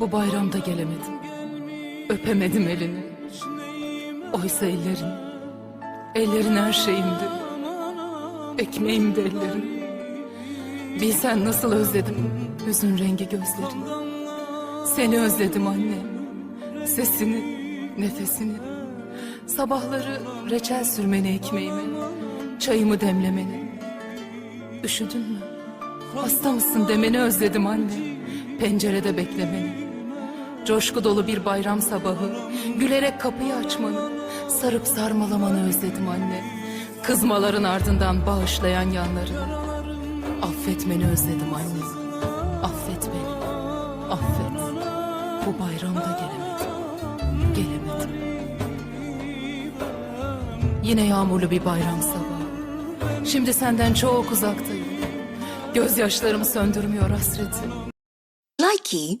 Bu bayramda gelemedim. Öpemedim elini. Oysa ellerin, ellerin her şeyimdi. Ekmeğimdi ellerin. Bilsen nasıl özledim hüzün rengi gözlerini. Seni özledim anne. Sesini, nefesini. Sabahları reçel sürmeni ekmeğime. Çayımı demlemeni. Üşüdün mü? Hasta mısın demeni özledim anne. Pencerede beklemeni. Coşku dolu bir bayram sabahı. Gülerek kapıyı açmanı. Sarıp sarmalamanı özledim anne. Kızmaların ardından bağışlayan yanlarını. Affetmeni özledim anne. Affet beni. Affet. Bu bayramda gelemedim. Gelemedim. Yine yağmurlu bir bayram sabahı. Şimdi senden çok uzaktayım. Gözyaşlarımı söndürmüyor hasretim. Likey